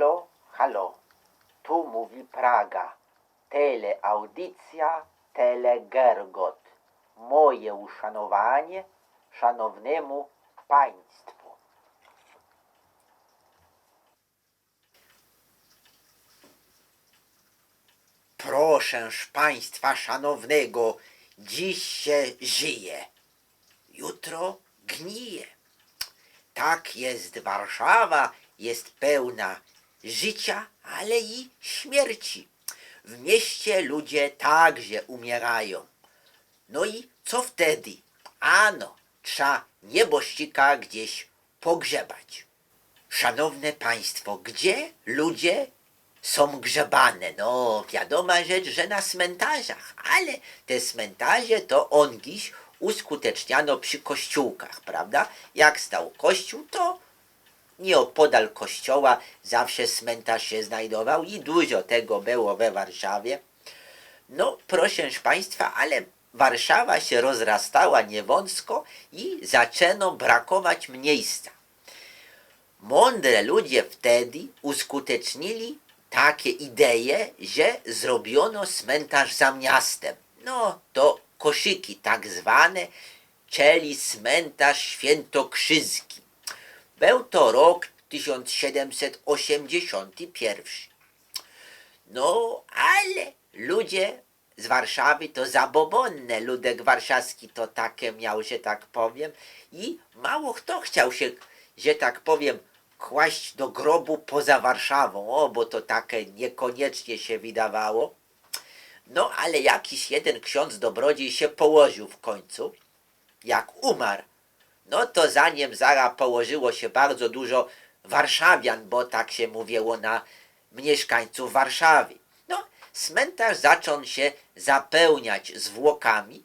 Halo, halo, tu mówi Praga. Teleaudycja, telegergot. Moje uszanowanie szanownemu państwu. Proszę państwa szanownego, dziś się żyje, jutro gnije. Tak jest Warszawa, jest pełna życia, ale i śmierci. W mieście ludzie także umierają. No i co wtedy? Ano, trzeba nieboszczyka gdzieś pogrzebać. Szanowne państwo, gdzie ludzie są grzebane? No, wiadoma rzecz, że na cmentarzach, ale te cmentarze to ongiś uskuteczniano przy kościółkach, prawda? Jak stał kościół, to nieopodal kościoła zawsze cmentarz się znajdował i dużo tego było we Warszawie. No, proszę Państwa, ale Warszawa się rozrastała niewąsko i zaczęto brakować miejsca. Mądre ludzie wtedy uskutecznili takie idee, że zrobiono cmentarz za miastem. No, to koszyki tak zwane, czyli cmentarz świętokrzyski. Był to rok 1781. No, ale ludzie z Warszawy to zabobonne. Ludek warszawski to takie miał, że tak powiem. I mało kto chciał się, że tak powiem, kłaść do grobu poza Warszawą. O, bo to takie niekoniecznie się wydawało. No, ale jakiś jeden ksiądz dobrodziej się położył w końcu. Jak umarł, no to za nim zara położyło się bardzo dużo warszawian, bo tak się mówiło na mieszkańców Warszawy. No, cmentarz zaczął się zapełniać zwłokami.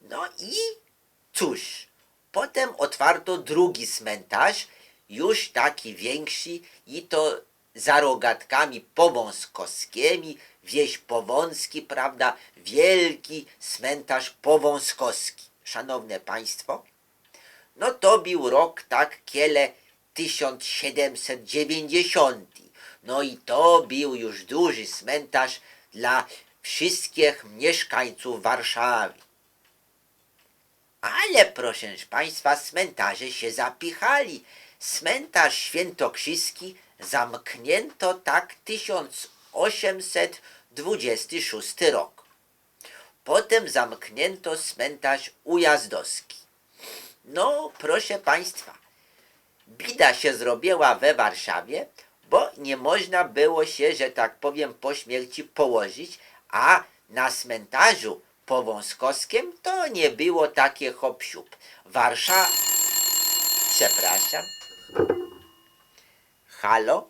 No i cóż, potem otwarto drugi cmentarz, już taki większy i to za rogatkami powązkowskimi, wieś Powązki, prawda, wielki cmentarz powązkowski. Szanowne Państwo, no to był rok tak kiele 1790. No i to był już duży cmentarz dla wszystkich mieszkańców Warszawy. Ale proszę Państwa, cmentarze się zapichali. Cmentarz świętokrzyski zamknięto tak 1826 rok. Potem zamknięto cmentarz ujazdowski. No, proszę Państwa, bida się zrobiła we Warszawie, bo nie można było się, że tak powiem, po śmierci położyć, a na cmentarzu powązkowskim to nie było takie hop Warszawa... Przepraszam. Halo?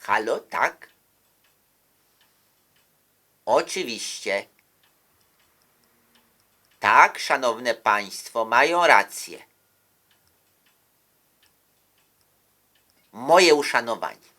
Halo, tak? Oczywiście. Tak, szanowne państwo, mają rację. Moje uszanowanie.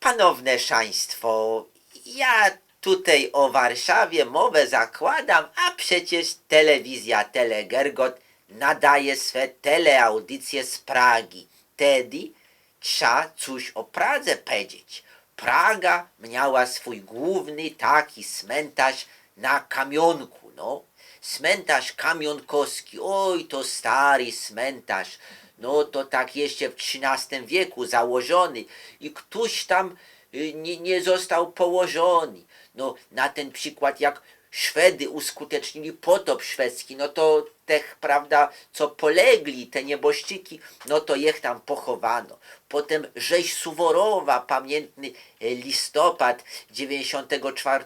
Panowne szaństwo, ja tutaj o Warszawie mowę zakładam, a przecież telewizja Telegergot nadaje swe teleaudycje z Pragi. Tedy trzeba coś o Pradze powiedzieć. Praga miała swój główny taki cmentarz na kamionku, no. Cmentarz kamionkowski, oj to stary cmentarz, no to tak jeszcze w XIII wieku założony i ktoś tam y, nie, nie został położony. No na ten przykład jak Szwedy uskutecznili potop szwedzki, no to tych, prawda, co polegli, te nieboszczyki, no to ich tam pochowano. Potem rzeź Suworowa, pamiętny e, listopad 94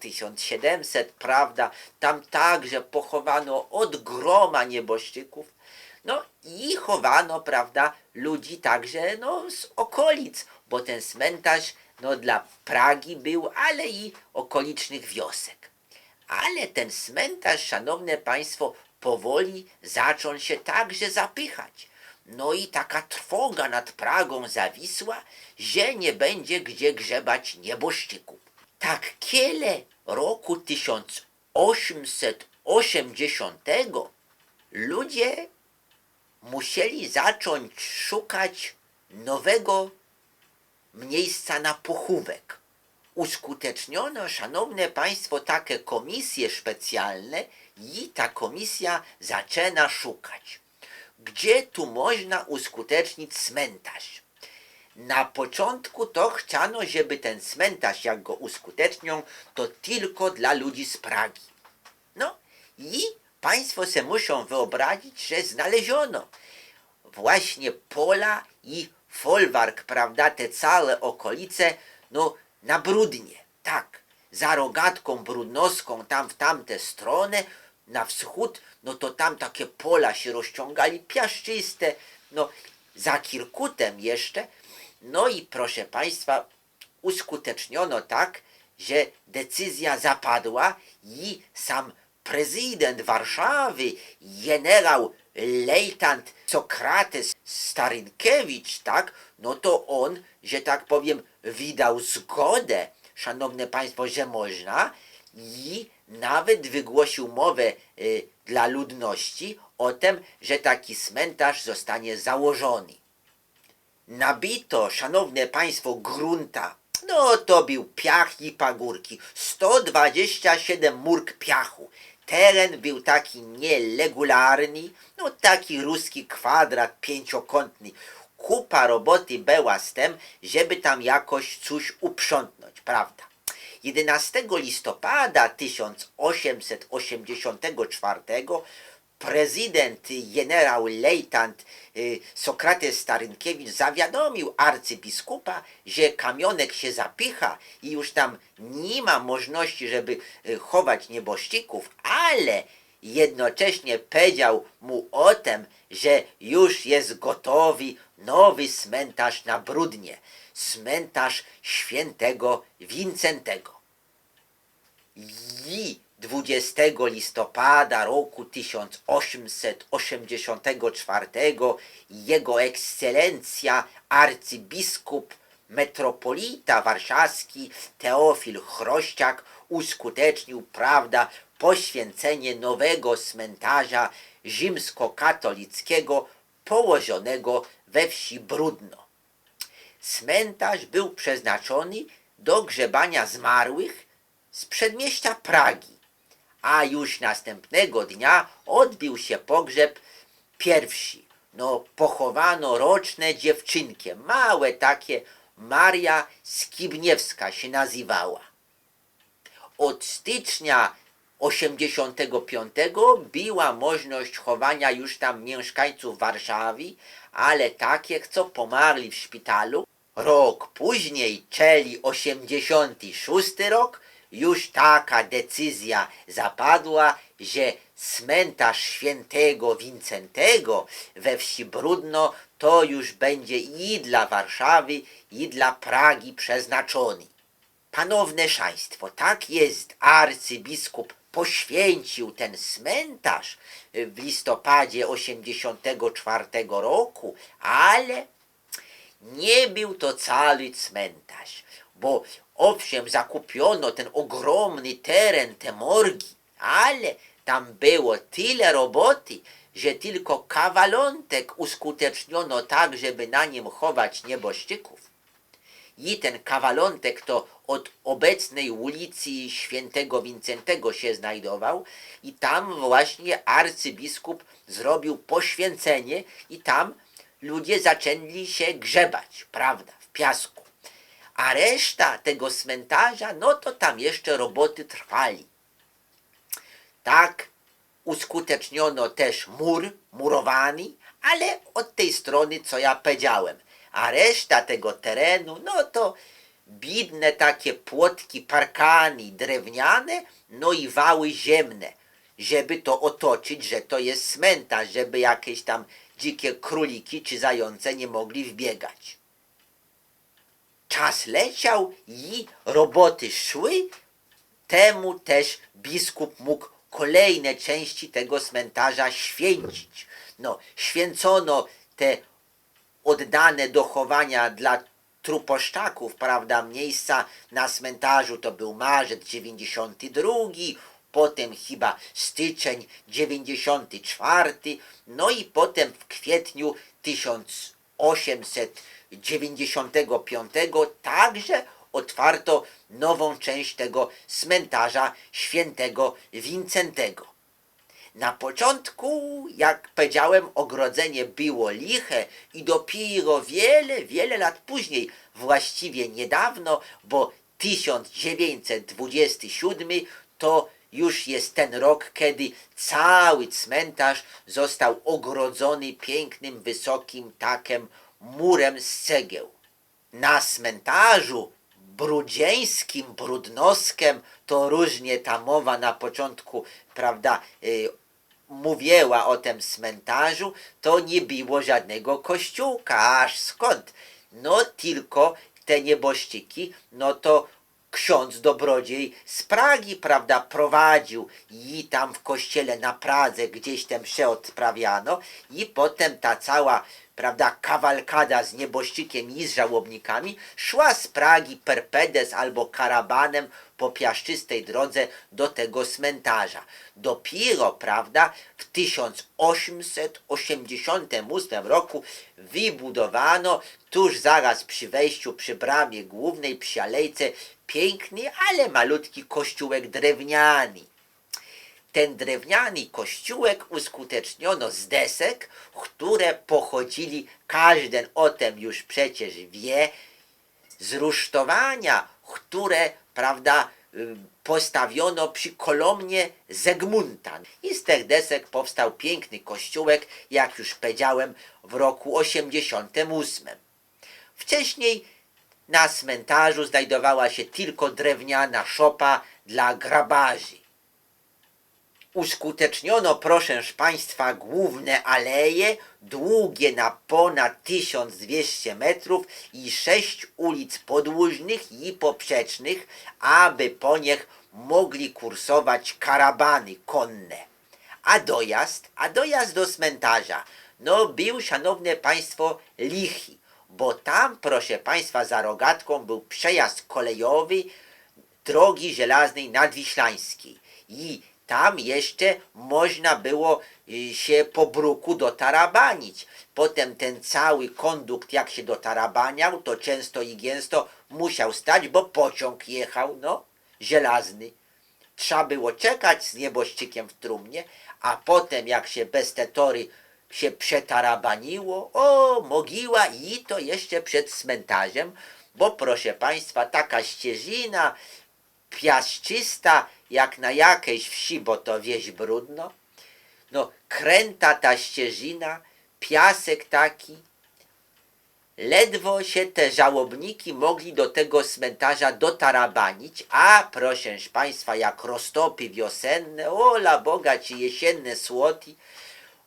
1700, prawda, tam także pochowano od groma nieboszczyków. No i chowano, prawda, ludzi także, no, z okolic, bo ten cmentarz, no, dla Pragi był, ale i okolicznych wiosek. Ale ten cmentarz, szanowne państwo, powoli zaczął się także zapychać. No i taka trwoga nad Pragą zawisła, że nie będzie gdzie grzebać nieboszczyków. Tak kiele roku 1880 ludzie musieli zacząć szukać nowego miejsca na pochówek. Uskuteczniono, szanowne państwo, takie komisje specjalne i ta komisja zaczyna szukać, gdzie tu można uskutecznić cmentarz. Na początku to chciano, żeby ten cmentarz, jak go uskutecznią, to tylko dla ludzi z Pragi. No i państwo se muszą wyobrazić, że znaleziono właśnie pola i folwark, prawda, te całe okolice, no na Brudnie, tak, za rogatką brudnoską, tam w tamtę stronę, na wschód, no to tam takie pola się rozciągali, piaszczyste, no za Kirkutem jeszcze, no i proszę Państwa, uskuteczniono tak, że decyzja zapadła i sam prezydent Warszawy, generał lejtant Sokrates Starynkiewicz, tak, no to on, że tak powiem, wydał zgodę, szanowne państwo, że można i nawet wygłosił mowę y, dla ludności o tym, że taki cmentarz zostanie założony. Nabito, szanowne państwo, grunta. No to był piach i pagórki. 127 murk piachu. Teren był taki nieregularny, no taki ruski kwadrat pięciokątny. Kupa roboty była z tym, żeby tam jakoś coś uprzątnąć, prawda? 11 listopada 1884 prezydent generał lejtant y, Sokrates Starynkiewicz zawiadomił arcybiskupa, że kamionek się zapycha i już tam nie ma możliwości, żeby y, chować nieboszczyków, ale jednocześnie powiedział mu o tym, że już jest gotowy nowy cmentarz na Brudnie, cmentarz świętego Wincentego. I 20 listopada roku 1884 jego ekscelencja arcybiskup metropolita warszawski Teofil Chrościak uskutecznił, prawda, poświęcenie nowego cmentarza rzymskokatolickiego położonego we wsi Brudno. Cmentarz był przeznaczony do grzebania zmarłych z przedmieścia Pragi, a już następnego dnia odbył się pogrzeb pierwszy. No, pochowano roczne dziewczynkę, małe takie, Maria Skibniewska się nazywała. Od stycznia 85 była możliwość chowania już tam mieszkańców Warszawy, ale takich, co pomarli w szpitalu. Rok później, czyli 86 rok, już taka decyzja zapadła, że cmentarz świętego Wincentego we wsi Brudno to już będzie i dla Warszawy, i dla Pragi przeznaczony. Panowne szaństwo, tak jest, arcybiskup poświęcił ten cmentarz w listopadzie 84 roku, ale nie był to cały cmentarz, bo owszem zakupiono ten ogromny teren, te morgi, ale tam było tyle roboty, że tylko kawalątek uskuteczniono tak, żeby na nim chować nieboszczyków. I ten kawalątek to od obecnej ulicy Świętego Wincentego się znajdował i tam właśnie arcybiskup zrobił poświęcenie i tam ludzie zaczęli się grzebać, prawda, w piasku. A reszta tego cmentarza, no to tam jeszcze roboty trwali. Tak uskuteczniono też mur, murowany, ale od tej strony, co ja powiedziałem. A reszta tego terenu, no to bidne takie płotki, parkany drewniane, no i wały ziemne, żeby to otoczyć, że to jest cmentarz, żeby jakieś tam dzikie króliki czy zające nie mogli wbiegać. Czas leciał i roboty szły, temu też biskup mógł kolejne części tego cmentarza święcić. No, święcono te oddane do chowania dla truposzczaków, prawda, miejsca na cmentarzu to był marzec 92, potem chyba styczeń 94, no i potem w kwietniu 1895 także otwarto nową część tego cmentarza świętego Wincentego. Na początku, jak powiedziałem, ogrodzenie było liche i dopiero wiele, wiele lat później, właściwie niedawno, bo 1927 to już jest ten rok, kiedy cały cmentarz został ogrodzony pięknym, wysokim takiem murem z cegieł. Na cmentarzu brudzieńskim, brudnoskiem, to różnie ta mowa na początku, prawda, y, mówiła o tym cmentarzu, to nie było żadnego kościółka, aż skąd? No tylko te nieboszczyki, no to ksiądz dobrodziej z Pragi, prawda, prowadził i tam w kościele na Pradze gdzieś tam się odprawiano i potem ta cała, prawda, kawalkada z nieboszczykiem i z żałobnikami szła z Pragi perpedes albo karabanem po piaszczystej drodze do tego cmentarza. Dopiero, prawda, w 1888 roku wybudowano tuż zaraz przy wejściu przy bramie głównej przy alejce piękny, ale malutki kościółek drewniany. Ten drewniany kościółek uskuteczniono z desek, które pochodzili, każdy o tym już przecież wie, z rusztowania, które, prawda, y, postawiono przy kolumnie Zegmunta. I z tych desek powstał piękny kościółek, jak już powiedziałem, w roku 88. Wcześniej na cmentarzu znajdowała się tylko drewniana szopa dla grabarzy. Uskuteczniono, proszę Państwa, główne aleje, długie na ponad 1200 metrów i sześć ulic podłużnych i poprzecznych, aby po nich mogli kursować karabany konne. A dojazd, a dojazd do cmentarza, no był, szanowne państwo, lichy, bo tam, proszę państwa, za rogatką był przejazd kolejowy drogi żelaznej nadwiślańskiej. I tam jeszcze można było y, się po bruku dotarabanić. Potem ten cały kondukt, jak się dotarabaniał, to często i gęsto musiał stać, bo pociąg jechał, no, żelazny. Trzeba było czekać z nieboszczykiem w trumnie, a potem jak się bez te tory się przetarabaniło, o, mogiła i to jeszcze przed cmentarzem, bo proszę Państwa, taka ścieżina piaszczysta, jak na jakiejś wsi, bo to wieś brudno, no kręta ta ścieżina, piasek taki, ledwo się te żałobniki mogli do tego cmentarza dotarabanić, a proszę Państwa, jak roztopy wiosenne, ola Boga, czy jesienne słoty,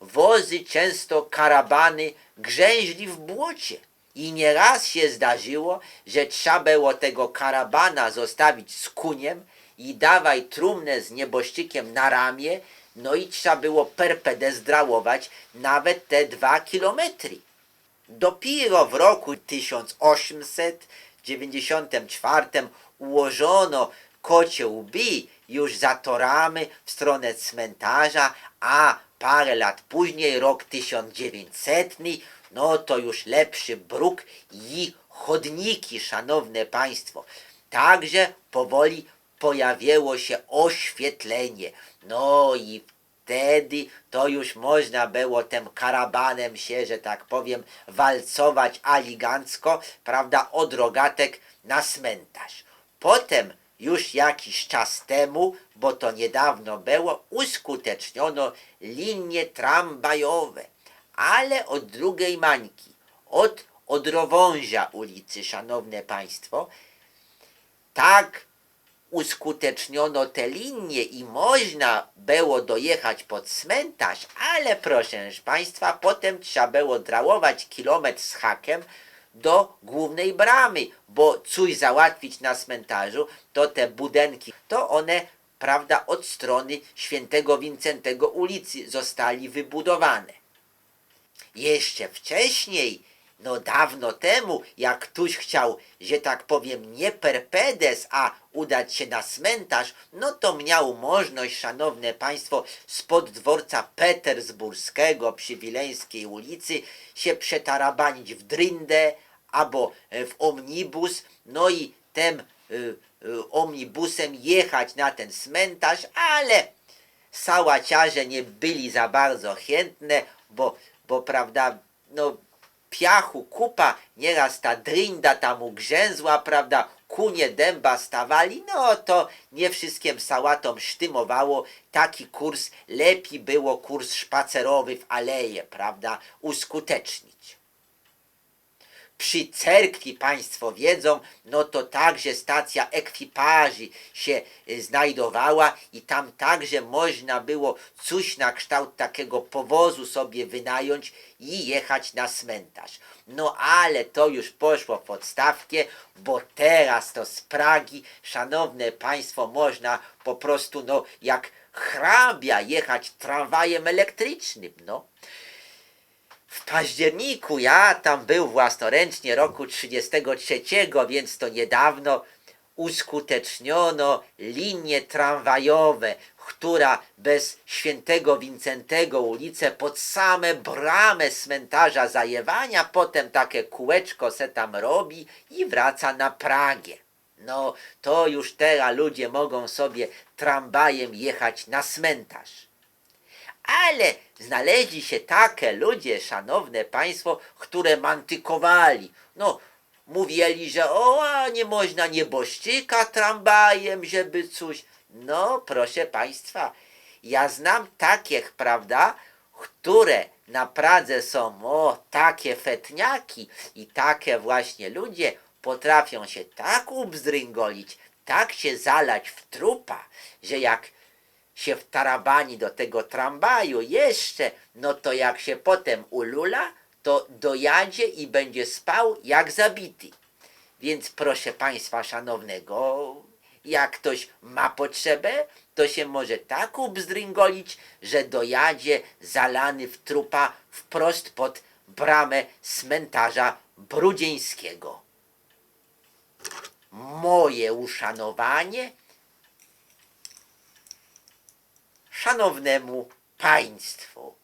wozy często karabany grzęźli w błocie. I nieraz się zdarzyło, że trzeba było tego karabana zostawić z kuniem i dawaj trumnę z nieboszczykiem na ramię, no i trzeba było perpedes drałować nawet te dwa kilometry. Dopiero w roku 1894 ułożono kocioł łby już za torami w stronę cmentarza, a parę lat później, rok 1900, no to już lepszy bruk i chodniki, szanowne państwo. Także powoli pojawiło się oświetlenie. No i wtedy to już można było tym karabanem się, że tak powiem, walcować aligancko, prawda, od rogatek na cmentarz. Potem już jakiś czas temu, bo to niedawno było, uskuteczniono linie tramwajowe, ale od drugiej mańki, od Odrowąża ulicy, szanowne państwo, tak uskuteczniono te linie i można było dojechać pod cmentarz, ale proszę Państwa, potem trzeba było drałować kilometr z hakiem do głównej bramy, bo coś załatwić na cmentarzu, to te budenki, to one, prawda, od strony świętego Wincentego ulicy zostali wybudowane. Jeszcze wcześniej no dawno temu, jak ktoś chciał, że tak powiem, nie perpedes, a udać się na cmentarz, no to miał możliwość, szanowne państwo, spod dworca Petersburskiego przy Wileńskiej ulicy się przetarabanić w Dryndę albo e, w omnibus, no i tym y, y, omnibusem jechać na ten cmentarz, ale sałaciarze nie byli za bardzo chętne, bo, bo prawda, no piachu kupa, nieraz ta drynda tam ugrzęzła, prawda, kunie dęba stawali, no to nie wszystkim sałatom sztymowało, taki kurs, lepiej było kurs szpacerowy w aleje, prawda, uskutecznić przy cerkwi państwo wiedzą, no to także stacja ekwipaży się y, znajdowała i tam także można było coś na kształt takiego powozu sobie wynająć i jechać na cmentarz. No ale to już poszło w odstawkę, bo teraz to z Pragi, szanowne państwo, można po prostu no jak hrabia jechać tramwajem elektrycznym, no. Październiku ja tam był własnoręcznie roku 33, więc to niedawno uskuteczniono linie tramwajowe, która bez świętego Wincentego ulicę pod same bramę cmentarza zajewania, potem takie kółeczko se tam robi i wraca na Pragię. No, to już teraz ludzie mogą sobie tramwajem jechać na cmentarz. Ale znaleźli się takie ludzie, szanowne państwo, które mantykowali. No, mówili, że o, nie można nieboszczyka tramwajem, żeby coś. No, proszę państwa, ja znam takich, prawda, które na Pradze są o, takie fetniaki i takie właśnie ludzie potrafią się tak ubzdryngolić, tak się zalać w trupa, że jak się w tarabani do tego tramwaju jeszcze, no to jak się potem ulula, to dojadzie i będzie spał jak zabity. Więc proszę Państwa Szanownego, jak ktoś ma potrzebę, to się może tak ubzdryngolić, że dojadzie zalany w trupa wprost pod bramę cmentarza brudzieńskiego. Moje uszanowanie szanownemu państwu.